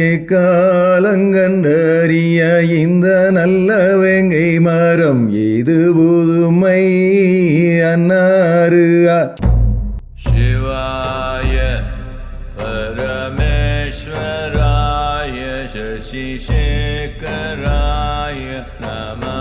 காலங்கண்டறிய இந்த நல்ல வேங்கை மரம் இது புதுமை அன்னாறு. சிவாய பரமேஸ்வராய சசிசேகராய நமா.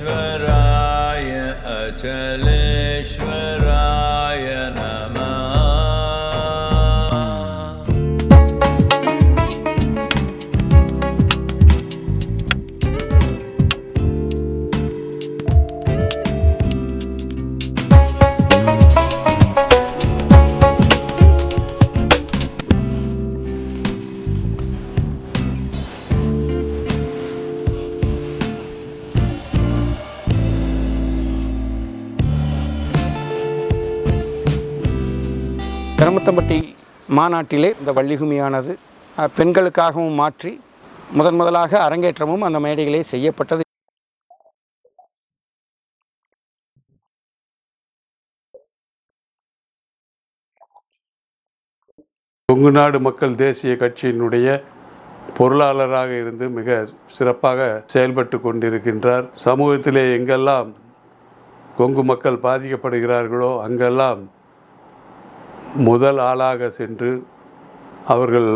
Eşverayı ötelim தரமத்தம்பட்டி மாநாட்டிலே இந்த வள்ளிகுமியானது பெண்களுக்காகவும் மாற்றி முதன் முதலாக அரங்கேற்றமும் அந்த மேடைகளே செய்யப்பட்டது. கொங்கு நாடு மக்கள் தேசிய கட்சியினுடைய பொருளாளராக இருந்து மிக சிறப்பாக செயல்பட்டு கொண்டிருக்கின்றார். சமூகத்திலே எங்கெல்லாம் கொங்கு மக்கள் பாதிக்கப்படுகிறார்களோ அங்கெல்லாம் முதல் ஆளாக சென்று அவர்கள்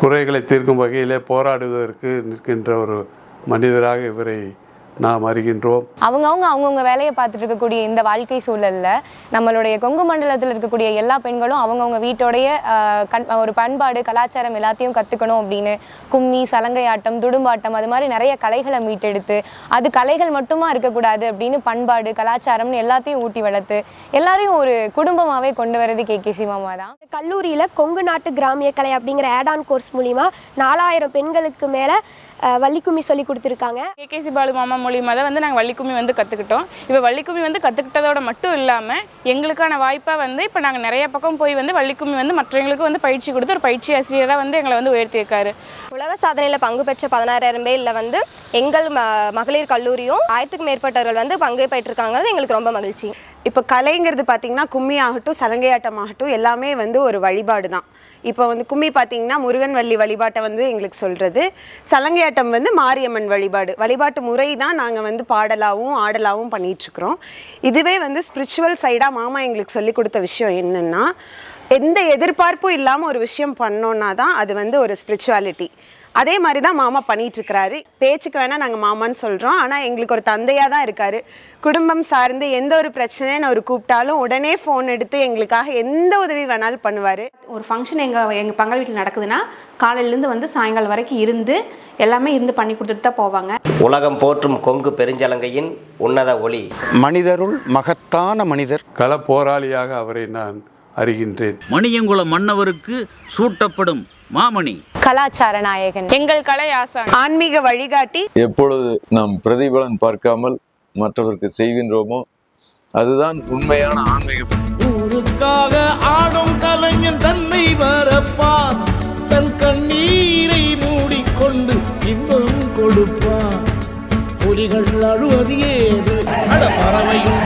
குறைகளை தீர்க்கும் வகையிலே போராடுவதற்கு நிற்கின்ற ஒரு மனிதராக இவரை நாம் அறிகின்றோம். அவங்கவுங்க அவங்கவுங்க வேலையை பார்த்துட்டு இருக்கக்கூடிய இந்த வாழ்க்கை சூழல்ல நம்மளுடைய கொங்கு மண்டலத்தில் இருக்கக்கூடிய எல்லா பெண்களும் அவங்கவுங்க வீட்டோடைய கண் ஒரு பண்பாடு கலாச்சாரம் எல்லாத்தையும் கற்றுக்கணும் அப்படின்னு கும்மி சலங்கையாட்டம் துடும்பாட்டம் அது மாதிரி நிறைய கலைகளை மீட்டெடுத்து அது கலைகள் மட்டுமா இருக்கக்கூடாது அப்படின்னு பண்பாடு கலாச்சாரம்னு எல்லாத்தையும் ஊட்டி வளர்த்து எல்லாரையும் ஒரு குடும்பமாகவே கொண்டு வர்றது கே. கே. மாமா தான். கல்லூரியில் கொங்கு நாட்டு கிராமிய கலை அப்படிங்கிற ஆடான் கோர்ஸ் மூலிமா நாலாயிரம் பெண்களுக்கு மேலே வள்ளிக்கும்மி சொல்லி கொடுத்துருக்காங்க. கேகேசி பாலு மாமா மூலியமாக தான் வந்து நாங்கள் வள்ளிக்கும்மி வந்து கற்றுக்கிட்டோம் இப்போ வள்ளிக்கும்மி வந்து கற்றுக்கிட்டதோட மட்டும் இல்லாமல் எங்களுக்கான வாய்ப்பாக வந்து இப்போ நாங்கள் நிறைய பக்கம் போய் வந்து வள்ளிக்கும்மி வந்து மற்றவங்களுக்கு வந்து பயிற்சி கொடுத்து ஒரு பயிற்சி ஆசிரியராக வந்து எங்களை வந்து உயர்த்தியிருக்காரு உலக சாதனையில் பங்கு பெற்ற பதினாறாயிரம் பேரில் வந்து எங்கள் ம மகளிர் கல்லூரியும் ஆயிரத்துக்கும் மேற்பட்டவர்கள் வந்து பங்கு பெற்றிருக்காங்கிறது எங்களுக்கு ரொம்ப மகிழ்ச்சி. இப்போ கலைங்கிறது பார்த்தீங்கன்னா கும்மி ஆகட்டும் சலங்கையாட்டம் ஆகட்டும் எல்லாமே வந்து ஒரு வழிபாடு தான் இப்போ வந்து கும்மி பார்த்தீங்கன்னா முருகன் வள்ளி வழிபாட்டை வந்து எங்களுக்கு சொல்கிறது சலங்கையாட்டம் வந்து மாரியம்மன் வழிபாடு. வழிபாட்டு முறை தான் நாங்கள் வந்து பாடலாகவும் ஆடலாகவும் பண்ணிகிட்ருக்குறோம் இதுவே வந்து ஸ்பிரிச்சுவல் சைடாக மாமா எங்களுக்கு சொல்லி கொடுத்த விஷயம் என்னென்னா எந்த எதிர்பார்ப்பும் இல்லாமல் ஒரு விஷயம் பண்ணோன்னா தான் அது வந்து ஒரு ஸ்பிரிச்சுவாலிட்டி அதே மாதிரி தான் மாமா பண்ணிட்டு இருக்கிறாரு பேச்சுக்கு வேணா நாங்கள் மாமான்னு சொல்கிறோம் ஆனால் எங்களுக்கு ஒரு தந்தையாக தான் இருக்காரு. குடும்பம் சார்ந்து எந்த ஒரு பிரச்சனைன்னு அவர் கூப்பிட்டாலும் உடனே ஃபோன் எடுத்து எங்களுக்காக எந்த உதவி வேணாலும் பண்ணுவார். ஒரு ஃபங்க்ஷன் எங்கள் எங்கள் பங்காளி வீட்டில் நடக்குதுன்னா காலையிலேருந்து வந்து சாயங்காலம் வரைக்கும் இருந்து எல்லாமே இருந்து பண்ணி கொடுத்துட்டு தான் போவாங்க. உலகம் போற்றும் கொங்கு பெருஞ்சலங்கையின் உன்னத ஒளி. மனிதருள் மகத்தான மனிதர். கள போராளியாக அவரை நான் அறிகின்றேன். மணியங்குள மன்னவருக்கு சூட்டப்படும் மாமணி. கலாச்சார நாயகன். எங்கள் கலை ஆசான். ஆன்மீக வழிகாட்டி. எப்பொழுது நாம் பிரதிபலன் பார்க்காமல் மற்றவருக்கு செய்கின்றோமோ அதுதான் உண்மையான ஆன்மீக ஊருக்காக ஆடும் கலைஞன் தன்னை வரப்பான். தன் கண்ணீரை மூடிக்கொண்டு இன்பம் கொடுப்பான். புலிகள் அழுவது ஏது? அட பறவையும்